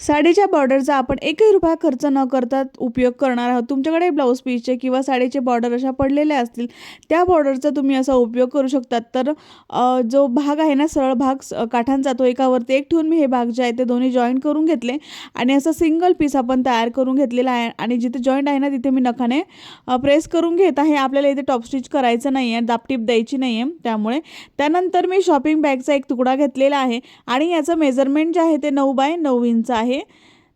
साडीच्या बॉर्डरचा आपण एकही रुपया खर्च न करता उपयोग करणार आहोत. तुमच्याकडे ब्लाऊज पीसचे किंवा साडीचे बॉर्डर अशा पडलेल्या असतील त्या बॉर्डरचा तुम्ही असा उपयोग करू शकतात. तर जो भाग आहे ना सरळ भाग काठांचा तो एकावरती एक ठेवून मी हे भाग जे आहे ते दोन्ही जॉईंट करून घेतले आणि असं सिंगल पीस आपण तयार करून घेतलेला आहे आणि जिथे जॉईंट आहे ना तिथे मी नखाने प्रेस करून घेत आहे. आपल्याला इथे टॉप स्टिच करायचं नाही आहे दापटीप द्यायची नाही आहे त्यामुळे त्यानंतर मी शॉपिंग बॅगचा एक तुकडा घेतलेला आहे आणि याचं मेजरमेंट जे आहे ते नऊ बाय नऊ इंच आहे. आहे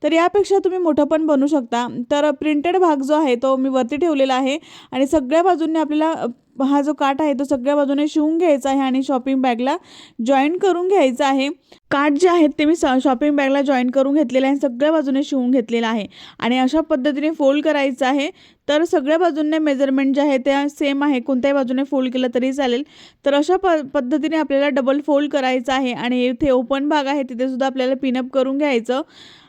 तर यापेक्षा तुम्ही मोठं पण बनवू शकता. तर प्रिंटेड भाग जो आहे तो मी वरती ठेवलेला आहे आणि सगळ्या बाजूंनी आपल्याला हा जो काठ आहे तो सगळ्या बाजूने शिवून घ्यायचा आहे आणि शॉपिंग बॅगला जॉईन करून घ्यायचा आहे. काठ जे आहेत ते मी शॉपिंग बॅगला जॉईन करून घेतलेलं आहे सगळ्या बाजूने शिवून घेतलेलं आहे. आणि अशा पद्धतीने फोल्ड करायचं आहे. तर सगळ्या बाजूंनी मेजरमेंट जे आहे ते सेम आहे. कोणत्याही बाजूने फोल्ड केलं तरी चालेल. तर अशा प पद्धतीने आपल्याला डबल फोल्ड करायचं आहे आणि इथे ओपन भाग आहे तिथे सुद्धा आपल्याला पिनअप करून घ्यायचं.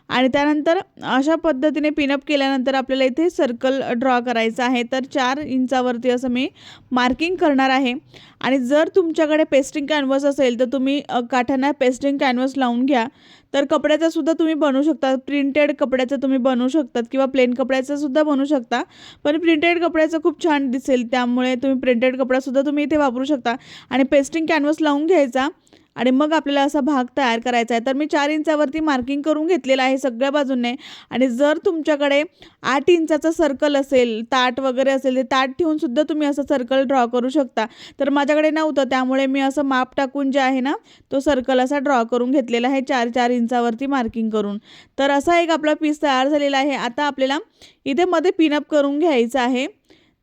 आणि त्यानंतर अशा पद्धतीने पिनअप केल्यानंतर आपल्याला इथे सर्कल ड्रॉ करायचं आहे. तर चार इंचावरती असं मी मार्किंग करणार आहे. आणि जर तुमच्याकडे पेस्टिंग कॅनव्हस असेल तर तुम्ही काठांना पेस्टिंग कॅनव्हस लावून घ्या. तर कपड्याचा सुद्धा तुम्ही बनवू शकता. प्रिंटेड कपड्याचं तुम्ही बनवू शकतात किंवा प्लेन कपड्याचं सुद्धा बनवू शकता. पण प्रिंटेड कपड्याचं खूप छान दिसेल. त्यामुळे तुम्ही प्रिंटेड कपडासुद्धा तुम्ही इथे वापरू शकता. आणि पेस्टिंग कॅनव्हस लावून घ्यायचा. आणि मग आपल्याला असा भाग तयार करायचा आहे. तर मी चार इंचावरती मार्किंग करून घेतलेलं आहे सगळ्या बाजूने. आणि जर तुमच्याकडे आठ इंचाचं सर्कल असेल ताट वगैरे असेल ते ताट ठेवूनसुद्धा तुम्ही असं सर्कल ड्रॉ करू शकता. तर माझ्याकडे नव्हतं त्यामुळे मी असं माप टाकून जे आहे ना तो सर्कल असा ड्रॉ करून घेतलेला आहे चार चार इंचावरती मार्किंग करून. तर असा एक आपला पीस तयार झालेला आहे. आता आपल्याला इथे मध्ये पिनअप करून घ्यायचं आहे.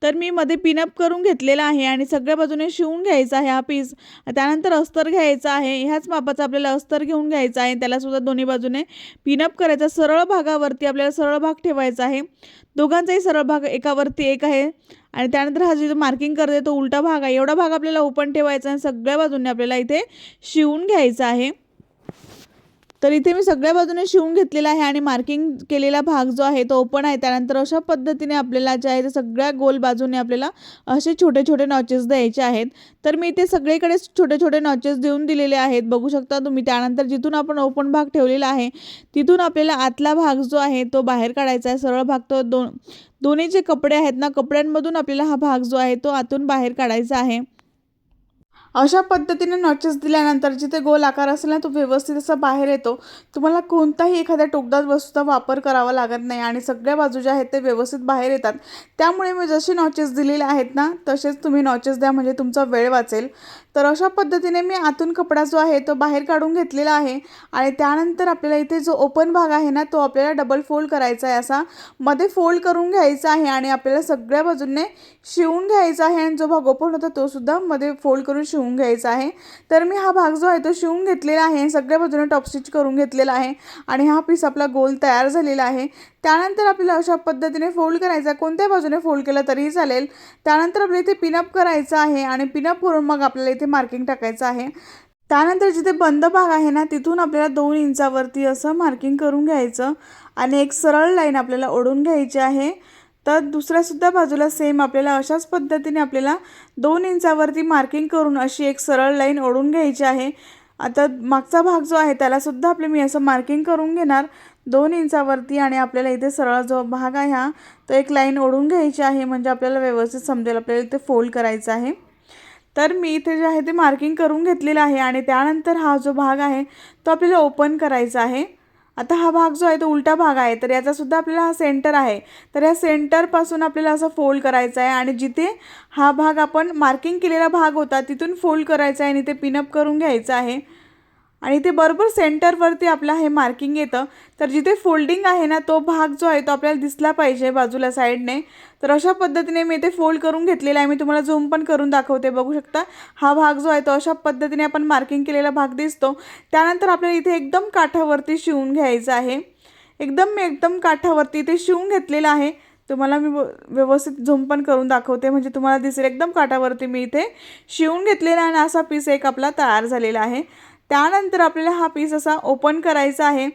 तर मी मध्ये पिनअप करून घेतलेला आहे आणि सगळ्या बाजूने शिवून घ्यायचा आहे हा पीस त्यानंतर अस्तर घ्यायचा आहे. ह्याच मापाचा आपल्याला अस्तर घेऊन घ्यायचा आहे. त्यालासुद्धा दोन्ही बाजूने पिनअप करायचा. सरळ भागावरती आपल्याला सरळ भाग ठेवायचा आहे. दोघांचाही सरळ भाग एकावरती एक आहे. आणि त्यानंतर हा जो मार्किंग करते तो उलटा भाग आहे. एवढा भाग आपल्याला ओपन ठेवायचा आहे सगळ्या बाजूने आपल्याला इथे शिवून घ्यायचा आहे. तर इथे मी सगळ्या बाजूने शिवून घेतलेला आहे आणि मार्किंग केलेला भाग जो आहे तो ओपन आहे. त्यानंतर अशा पद्धतीने आपल्याला जे आहे ते सगळ्या गोल बाजूने आपल्याला असे छोटे छोटे नॉचेस द्यायचे आहेत. तर मी इथे सगळीकडे छोटे छोटे नॉचेस देऊन दिलेले आहेत. बघू शकता तुम्ही त्यानंतर जिथून आपण ओपन भाग ठेवलेला आहे तिथून आपल्याला आतला भाग जो आहे तो बाहेर काढायचा आहे. सरळ भाग तो दोन दोन्ही जे कपडे आहेत ना कपड्यांमधून आपल्याला हा भाग जो आहे तो आतून बाहेर काढायचा आहे. अशा पद्धतीने नॉचेस दिल्यानंतर जिथे गोल आकार असेल ना तो व्यवस्थित असा बाहेर येतो. तुम्हाला कोणताही एखाद्या टोकदार वस्तूचा वापर करावा लागत नाही आणि सगळ्या बाजू ज्या आहेत ते व्यवस्थित बाहेर येतात. त्यामुळे मी जसे नॉचेस दिलेले आहेत ना तसेच तुम्ही नॉचेस द्या म्हणजे तुमचा वेळ वाचेल. तर अशा पद्धतीने मी आतून कपडा जो आहे तो बाहेर काढून घेतलेला आहे आणि त्यानंतर आपल्याला इथे जो ओपन भाग आहे ना तो आपल्याला डबल फोल्ड करायचा आहे असा. मध्ये फोल्ड करून घ्यायचा आहे आणि आपल्याला सगळ्या बाजूने शिवून घ्यायचा आहे आणि जो भाग ओपन होता तो सुद्धा मध्ये फोल्ड करून शिवून शिवून घ्यायचा आहे. तर मी हा भाग जो आहे तो शिवून घेतलेला आहे. सगळ्या बाजूने टॉप स्टिच करून घेतलेला आहे. आणि हा पीस आपला गोल तयार झालेला आहे. त्यानंतर आपल्याला अशा पद्धतीने फोल्ड करायचा. कोणत्या बाजूने फोल्ड केलं तरीही चालेल. त्यानंतर आपल्याला इथे पिनअप करायचं आहे. आणि पिनअप करून मग आपल्याला इथे मार्किंग टाकायचं आहे. त्यानंतर जिथे बंद भाग आहे ना तिथून आपल्याला दोन इंचावरती असं मार्किंग करून घ्यायचं. आणि एक सरळ लाईन आपल्याला ओढून घ्यायची आहे. तर दुसऱ्यासुद्धा बाजूला सेम आपल्याला अशाच पद्धतीने आपल्याला दोन इंचावरती मार्किंग करून अशी एक सरळ लाईन ओढून घ्यायची आहे. आता मागचा भाग जो आहे त्यालासुद्धा आपले मी असं मार्किंग करून घेणार. दोन इंचावरती आणि आपल्याला इथे सरळ जो भाग आहे हा तो एक लाईन ओढून घ्यायची आहे. म्हणजे आपल्याला व्यवस्थित समजेल आपल्याला इथे फोल्ड करायचं आहे. तर मी इथे जे आहे ते मार्किंग करून घेतलेलं आहे आणि त्यानंतर हा जो भाग आहे तो आपल्याला ओपन करायचा आहे. आता हा भाग जो आहे तो उलटा भाग आहे. तर याचासुद्धा आपल्याला हा सेंटर आहे. तर या सेंटरपासून आपल्याला असं फोल्ड करायचा आहे आणि जिथे हा भाग आपण मार्किंग केलेला भाग होता तिथून फोल्ड करायचा आहे आणि ते पिनअप करून घ्यायचं आहे. आणि ते बरोबर सेंटरवरती आपलं हे मार्किंग येतं. तर जिथे फोल्डिंग आहे ना तो भाग जो आहे तो आपल्याला दिसला पाहिजे बाजूला साईडने. तर अशा पद्धतीने मी ते फोल्ड करून घेतलेला आहे. मी तुम्हाला झूम पण करून दाखवते बघू शकता. हा भाग जो आहे तो अशा पद्धतीने आपण मार्किंग केलेला भाग दिसतो. त्यानंतर आपल्याला इथे एकदम काठावरती शिवून घ्यायचं आहे. एकदम मी एकदम काठावरती इथे शिवून घेतलेलं आहे. तुम्हाला मी व- व्यवस्थित झूम पण करून दाखवते. म्हणजे तुम्हाला दिसेल एकदम काठावरती मी इथे शिवून घेतलेला आहे आणि असा पीस एक आपला तयार झालेला आहे. त्यानंतर आपल्याला हा पीस असा ओपन करायचा आहे.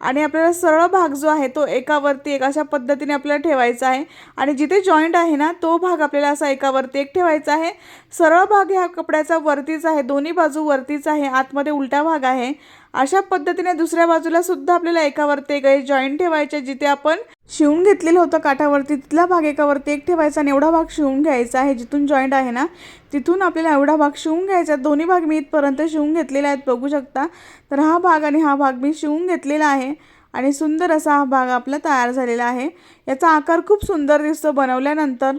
आणि आपल्याला सरळ भाग जो आहे तो एकावरती एक अशा पद्धतीने आपल्याला ठेवायचा आहे. आणि जिथे जॉईंट आहे ना तो भाग आपल्याला असा एकावरती एक ठेवायचा आहे. सरळ भाग ह्या कपड्याचा वरतीच आहे दोन्ही बाजू वरतीच आहे आतमध्ये उलटा भाग आहे. अशा पद्धतीने दुसऱ्या बाजूला सुद्धा आपल्याला एकावरती एक जॉईंट ठेवायचे जिथे आपण शिवून घेतलेलं होतं काठावरती. तिथला भाग एकावरती एक ठेवायचा आणि एवढा भाग शिवून घ्यायचा आहे. जिथून जॉईंट आहे ना तिथून आपल्याला एवढा भाग शिवून घ्यायचा दोन्ही भाग मी इथपर्यंत शिवून घेतलेले आहेत बघू शकता. तर हा भाग आणि हा भाग मी शिवून घेतलेला आहे आणि सुंदर असा हा भाग आपला तयार झालेला आहे. याचा आकार खूप सुंदर दिसतो बनवल्यानंतर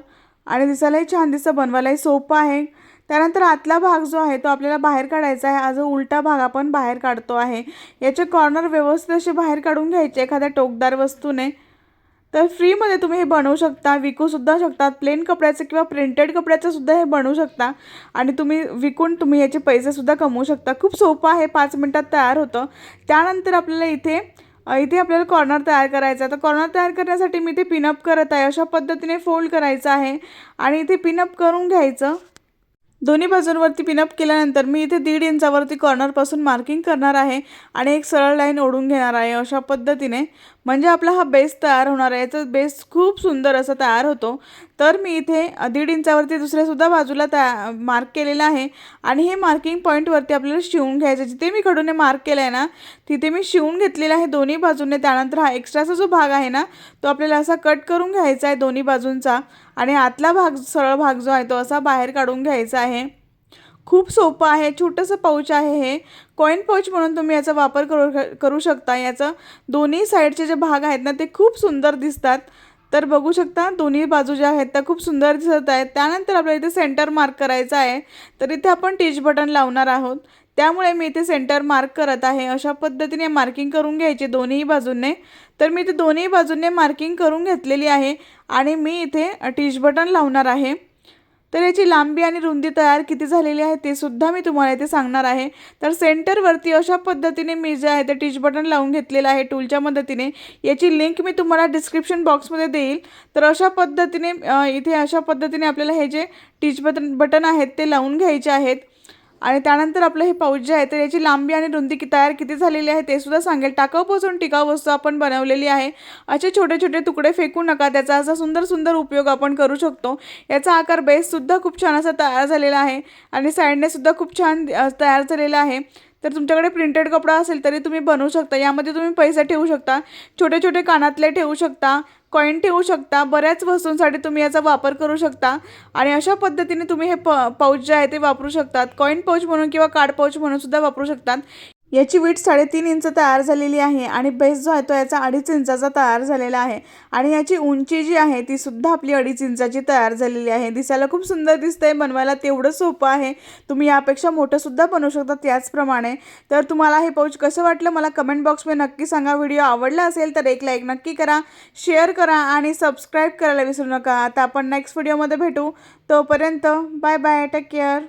आणि दिसायलाही छान दिसतं बनवायलाही सोपं आहे. त्यानंतर आतला भाग जो आहे तो आपल्याला बाहेर काढायचा आहे. हा जो उलटा भाग आपण बाहेर काढतो आहे. याचे कॉर्नर व्यवस्थित असे बाहेर काढून घ्यायचे एखाद्या टोकदार वस्तूने. तर फ्रीमध्ये तुम्ही हे बनवू शकता विकूसुद्धा शकता प्लेन कपड्याचं किंवा प्रिंटेड कपड्याचं सुद्धा हे बनवू शकता. आणि तुम्ही विकून तुम्ही याचे पैसेसुद्धा कमवू शकता. खूप सोपं आहे पाच मिनटात तयार होतं. त्यानंतर आपल्याला इथे इथे आपल्याला कॉर्नर तयार करायचा आहे. तर कॉर्नर तयार करण्यासाठी मी इथे पिनअप करत आहे. अशा पद्धतीने फोल्ड करायचं आहे. आणि इथे पिनअप करून घ्यायचं. दोन्ही बाजूंवरती पिनअप केल्यानंतर मी इथे दीड इंचावरती कॉर्नरपासून मार्किंग करणार आहे आणि एक सरळ लाईन ओढून घेणार आहे अशा पद्धतीने. म्हणजे आपला हा बेस तयार होणार आहे. याचा बेस खूप सुंदर असा तयार होतो. तर मी इथे दीड इंचावरती दुसऱ्यासुद्धा बाजूला तया मार्क केलेला आहे. आणि हे मार्किंग पॉईंटवरती आपल्याला शिवून घ्यायचं जिथे मी खडूने मार्क केलं आहे ना तिथे मी शिवून घेतलेलं आहे दोन्ही बाजूने. त्यानंतर हा एक्स्ट्राचा जो भाग आहे ना तो आपल्याला असा कट करून घ्यायचा आहे दोन्ही बाजूंचा. आणि आतला भाग सरळ भाग जो आहे तो असा बाहेर काढून घ्यायचा आहे. खूप सोपं आहे छोटंसं पाऊच आहे हे. कॉईन पाऊच म्हणून तुम्ही याचा वापर करू करू शकता. याचं दोन्ही साईडचे जे भाग आहेत ना ते खूप सुंदर दिसतात. तर बघू शकता दोन्ही बाजू ज्या आहेत त्या खूप सुंदर दिसत आहेत. त्यानंतर आपल्याला इथे सेंटर मार्क करायचा आहे. तर इथे आपण टीच बटन लावणार आहोत. त्यामुळे मी इथे सेंटर मार्क करत आहे. अशा पद्धतीने मार्किंग करून घ्यायचे दोन्ही बाजूंनी. तर मी इथे दोन्ही बाजूंनी मार्किंग करून घेतलेली आहे. आणि मी इथे टीच बटन लावणार आहे. तर याची लांबी आणि रुंदी तयार किती झालेली आहे ते सुद्धा मी तुम्हाला इथे सांगणार आहे. तर सेंटरवरती अशा पद्धतीने मी जे आहे ते टीच बटन लावून घेतलेलं आहे टूलच्या मदतीने. याची लिंक मी तुम्हाला डिस्क्रिप्शन बॉक्समध्ये देईल. तर अशा पद्धतीने इथे अशा पद्धतीने आपल्याला हे जे टीच बटन बटन आहेत ते लावून घ्यायचे आहेत. आणि त्यानंतर आपलं हे पाऊच जे आहे तर याची लांबी आणि रुंदी की तयार किती झालेली आहे ते सुद्धा सांगेल. टाकाऊपासून टिकाऊ वस्तू आपण बनवलेली आहे. असे छोटे छोटे तुकडे फेकू नका. त्याचा असा सुंदर सुंदर उपयोग आपण करू शकतो. याचा आकार बेससुद्धा खूप छान असा तयार झालेला आहे. आणि साईडने सुद्धा खूप छान तयार झालेला आहे. तर तुमच्याकडे प्रिंटेड कपडा असेल तरी तुम्ही बनवू शकता. यामध्ये तुम्ही पैसे ठेवू शकता. छोटे छोटे कानातले ठेवू शकता. कॉईन ठेवू शकता. बऱ्याच वस्तूंसाठी तुम्ही याचा वापर करू शकता. आणि अशा पद्धतीने तुम्ही हे प पाऊच जे आहे ते वापरू शकतात. कॉईन पाऊच म्हणून किंवा कार्ड पाऊच म्हणून सुद्धा वापरू शकतात. याची वीट साडेतीन इंच तयार झालेली आहे आणि बेस जो आहे तो याचा अडीच इंचाचा तयार झालेला आहे. आणि याची उंची जी आहे ती सुद्धा आपली अडीच इंचाची तयार झालेली आहे. दिसायला खूप सुंदर दिसतंय बनवायला तेवढं सोपं आहे. तुम्ही यापेक्षा मोठंसुद्धा बनवू शकता त्याचप्रमाणे. तर तुम्हाला हे पाऊच कसं वाटलं मला कमेंट बॉक्समध्ये नक्की सांगा. व्हिडिओ आवडला असेल तर एक लाईक नक्की करा शेअर करा आणि सबस्क्राईब करायला विसरू नका. आता आपण नेक्स्ट व्हिडिओमध्ये भेटू. तोपर्यंत बाय बाय टेक केअर